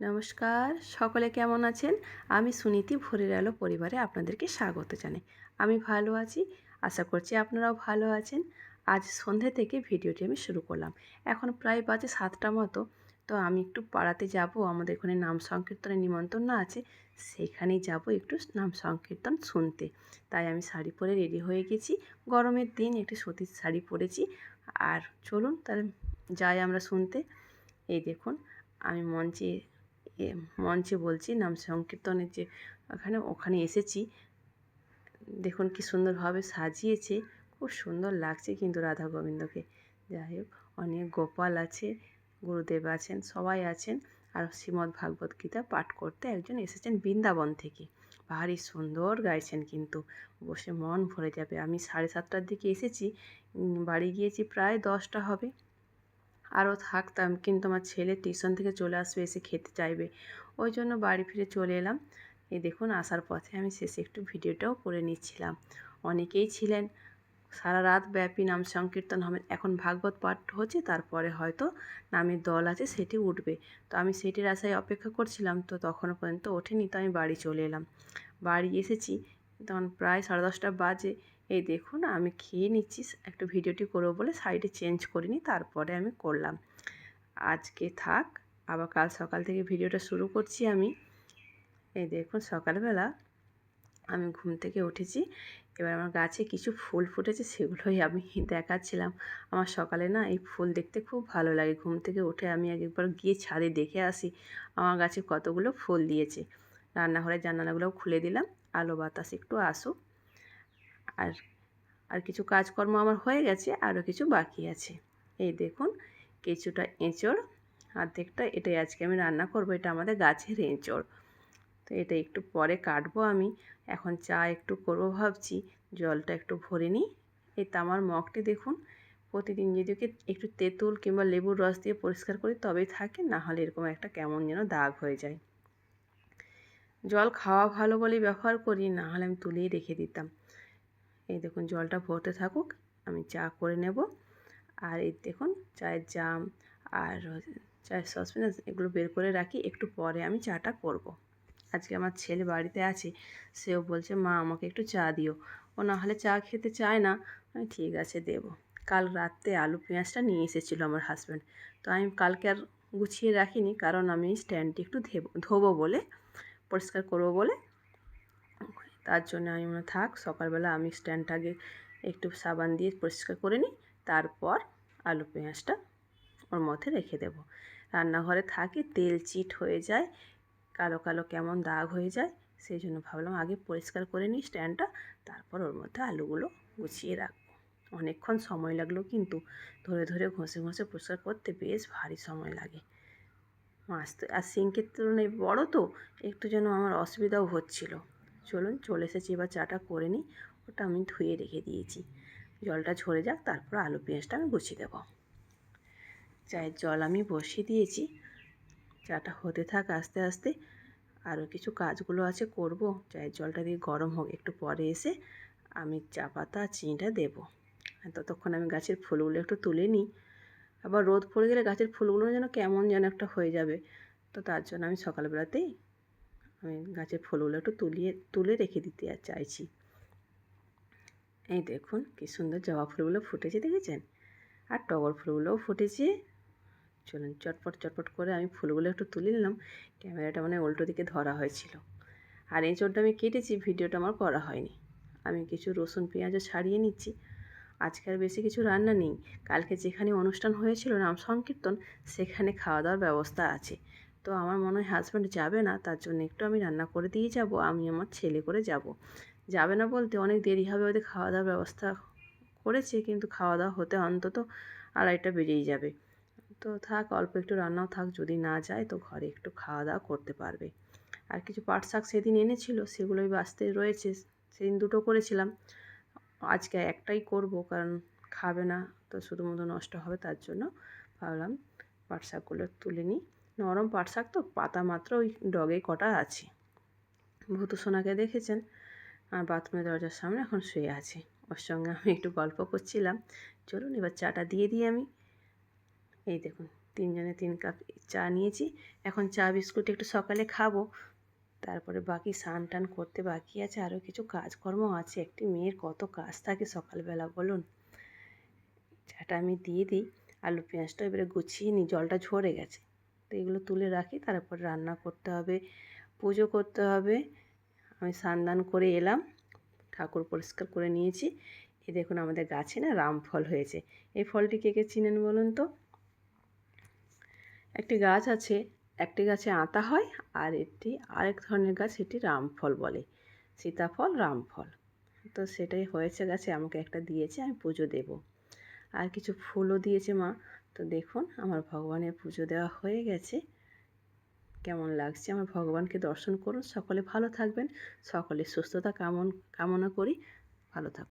নমস্কার, সকলে কেমন আছেন? আমি সুনীতি, ভোরের আলো পরিবারে আপনাদেরকে স্বাগত জানাই। আমি ভালো আছি, আশা করছি আপনারাও ভালো আছেন। আজ সন্ধে থেকে ভিডিওটি আমি শুরু করলাম। এখন প্রায় বাজে সাতটা মতো, তো আমি একটু পাড়াতে যাব। আমাদের এখানে নাম সংকীর্তনের নিমন্ত্রণ আছে, সেইখানেই যাব একটু নাম সংকীর্তন শুনতে। তাই আমি শাড়ি পরে রেডি হয়ে গেছি। গরমের দিন একটি সুতির শাড়ি পরেছি। আর চলুন, তাহলে যাই আমরা শুনতে। এই দেখুন, আমি মঞ্চে মঞ্চে বলছি, নাম সংকীর্তনের যে ওখানে ওখানে এসেছি। দেখুন কি সুন্দরভাবে সাজিয়েছে, খুব সুন্দর লাগছে কিন্তু রাধা গোবিন্দকে। যাই হোক, অনেক গোপাল আছে, গুরুদেব আছেন, সবাই আছেন। আর শ্রীমদ্ ভাগবত গীতা পাঠ করতে একজন এসেছেন বৃন্দাবন থেকে। ভারী সুন্দর গাইছেন কিন্তু, বসে মন ভরে যাবে। আমি সাড়ে সাতটার দিকে এসেছি বাড়ি গিয়েছি প্রায় দশটা হবে। আরও থাকতাম। কিন্তু আমার ছেলে টিউশন থেকে চলে আসবে, এসে খেতে চাইবে। ওই জন্য বাড়ি ফিরে চলে এলাম। এই দেখুন, আসার পথে আমি শেষে একটু ভিডিওটাও করে নিচ্ছিলাম। অনেকেই ছিলেন, সারা রাত ব্যাপী নাম সংকীর্তন হবে। এখন ভাগবত পাঠ হচ্ছে, তারপরে হয়তো নামের দল আছে, সেটি উঠবে। তো আমি সেটির আশায় অপেক্ষা করছিলাম, তো তখনও পর্যন্ত ওঠেনি। তো আমি বাড়ি চলে এলাম। বাড়ি এসেছি, তখন প্রায় সাড়ে দশটা বাজে। এই দেখুন, আমি খেয়ে নিচ্ছি, একটু ভিডিওটি করব বলে সাইডে চেঞ্জ করিনি, তারপরে আমি করলাম। আজকে থাক, আবার কাল সকাল থেকে ভিডিওটা শুরু করছি আমি। এই দেখুন, সকালবেলা আমি ঘুম থেকে উঠেছি, এবার আমার গাছে কিছু ফুল ফুটেছে, সেগুলোই আমি দেখাচ্ছিলাম। আমার সকালে না এই ফুল দেখতে খুব ভালো লাগে, ঘুম থেকে উঠে আমি একবার গিয়ে ছাদে দেখে আসি, আমার গাছে কতগুলো ফুল দিয়েছে। রান্নাঘরের জানালাগুলোও খুলে দিলাম, আলো বাতাস একটু আসুক। আর আর কিছু কাজকর্ম আমার হয়ে গেছে, আরও কিছু বাকি আছে। এই দেখুন, কিছুটা এঁচড় অর্ধেকটা এটাই আজকে আমি রান্না করব, এটা আমাদের গাছের এঁচড়। তো এটা একটু পরে কাটবো আমি, এখন চা একটু করব ভাবছি, জলটা একটু ভরে নিই। এই তামার মগটি দেখুন, প্রতিদিন যদি ওকে একটু তেঁতুল কিংবা লেবুর রস দিয়ে পরিষ্কার করি তবেই থাকে, না হলে এরকম একটা কেমন যেন দাগ হয়ে যায়। জল খাওয়া ভালো বলেই ব্যবহার করি, না হলে আমি তুলেই রেখে দিতাম। এই দেখুন জলটা ভরতে থাকুক, আমি চা করে নেব। আর এই দেখুন চায়ের জাম আর চায়ের সসপ্যান এগুলো বের করে রাখি, একটু পরে আমি চাটা করব। আজকে আমার ছেলে বাড়িতে আছে, সেও বলছে, মা, আমাকে একটু চা দিও। ও না হলে চা খেতে চায় না। আমি ঠিক আছে, দেব। কাল রাত্রে আলু পেঁয়াজটা নিয়ে এসেছিল আমার হাজব্যান্ড তো আমি কালকে আর গুছিয়ে রাখিনি, কারণ আমি স্ট্যান্ডটি একটু ধোবো বলে, পরিষ্কার করব বলে তার জন্য আমি মনে থাক, সকালবেলা আমি স্ট্যান্ডটাকে একটু সাবান দিয়ে পরিষ্কার করে নিই, তারপর আলু পেঁয়াজটা ওর মধ্যে রেখে দেব। রান্নাঘরে থাকি, তেল চিট হয়ে যায়, কালো কালো কেমন দাগ হয়ে যায়, সেই জন্য ভাবলাম আগে পরিষ্কার করে নিই স্ট্যান্ডটা, তারপর ওর মধ্যে আলুগুলো গুছিয়ে রাখব। অনেকক্ষণ সময় লাগল কিন্তু ধরে ধরে ঘষে ঘষে পরিষ্কার করতে বেশ ভারী সময় লাগে। মাছ তো আর সিঙ্কের তুলনায় বড়ো তো, একটু যেন আমার অসুবিধাও হচ্ছিল। চলুন চলে এসেছি, এবার চাটা করে নিই। ওটা আমি ধুয়ে রেখে দিয়েছি। জলটা ঝরে যাক, তারপর আলু পেঁয়াজটা আমি গুছিয়ে দেবো। চায়ের জল আমি বসিয়ে দিয়েছি। চাটা হতে থাক আস্তে আস্তে। আরও কিছু কাজগুলো আছে, করব। চায়ের জলটা দিয়ে গরম হোক, একটু পরে এসে আমি চা পাতা, চিনিটা দেবো। ততক্ষণ আমি গাছের ফুলগুলো একটু তুলে নিই। আবার রোদ পড়ে গেলে গাছের ফুলগুলো যেন কেমন যেন একটা হয়ে যাবে। তো তার জন্য আমি সকালবেলাতেই আমি গাছের ফুলগুলো একটু তুলিয়ে, তুলে রেখে দিতে চাইছি। এই দেখুন, কি সুন্দর জবা ফুলগুলো ফুটেছে, দেখেছেন? আর টগর ফুলগুলোও ফুটেছে। চলুন, চটপট চটপট করে আমি ফুলগুলো একটু তুলে নিলাম। ক্যামেরাটা মানে উল্টো দিকে ধরা হয়েছিল। আর এই চোরটা আমি কেটেছি, ভিডিওটা আমার করা হয়নি। আমি কিছু রসুন, পেঁয়াজও ছাড়িয়ে নিচ্ছি। আজকে আর বেশি কিছু রান্না নেই। কালকে যেখানে অনুষ্ঠান হয়েছিল, নাম সংকীর্তন, সেখানে খাওয়া দাওয়ার ব্যবস্থা আছে। তো আমার মনে হয় হাজব্যান্ড যাবে না, তার জন্য একটু আমি রান্না করে দিয়ে যাব, আমি আমার ছেলে করে যাব। যাবে না বলতে অনেক দেরি হবে, ওদের খাওয়া দাওয়ার ব্যবস্থা করেছে, কিন্তু খাওয়া দাওয়া হতে অন্তত আড়াইটা বেরিয়ে যাবে। তো থাক, অল্প একটু রান্নাও থাক, যদি না যায় তো ঘরে একটু খাওয়া দাওয়া করতে পারবে। আর কিছু পাট শাক সেদিন এনেছিল, সেগুলোই বাঁচতে রয়েছে, সেদিন দুটো করেছিলাম। আজকে একটাই করব, কারণ খাবে না, তো শুধুমাত্র নষ্ট হবে, তার জন্য ভাবলাম পাট শাকগুলো তুলে নিই। নরম পাট শাক তো, পাতা মাত্র ওই ডগে কটা আছে। ভূত সোনাকে দেখেছেন, আর বাথরুমের দরজার সামনে এখন শুয়ে আছে। ওর সঙ্গে আমি একটু গল্প করছিলাম। চলুন এবার চাটা দিয়ে দিই আমি। এই দেখুন, তিনজনে তিন কাপ চা নিয়েছি। এখন চা বিস্কুট একটু সকালে খাব। তারপরে বাকি স্নান টান করতে বাকি আছে। আরও কিছু কাজকর্ম আছে। একটি মেয়ের কত কাজ থাকে সকালবেলা, বলুন। চাটা আমি দিয়ে দিই। আলু পেঁয়াজটা এবারে গুছিয়ে নিই। জলটা ঝরে গেছে। তো এগুলো তুলে রাখি, তারপর রান্না করতে হবে, পুজো করতে হবে। আমি স্নান করে এলাম, ঠাকুর পরিষ্কার করে নিয়েছি। এই দেখুন আমাদের গাছে না রামফল হয়েছে। এই ফলটি কে কে চিনেন বলুন তো? একটি গাছ আছে, একটি গাছে আতা হয়, আর একটি, আরেক ধরনের গাছ এটি রামফল বলে। সীতাফল রামফল তো সেটাই হয়েছে গাছে, আমাকে একটা দিয়েছে, আমি পুজো দেব। আর কিছু ফুলও দিয়েছে মা। তো দেখুন, আমার ভগবানের পুজো দেওয়া হয়ে গেছে। কেমন লাগছে? আমার ভগবানকে দর্শন করুন। সকলে ভালো থাকবেন। সকলে সুস্থতা কামন, কামনা করি। ভালো থাকুন।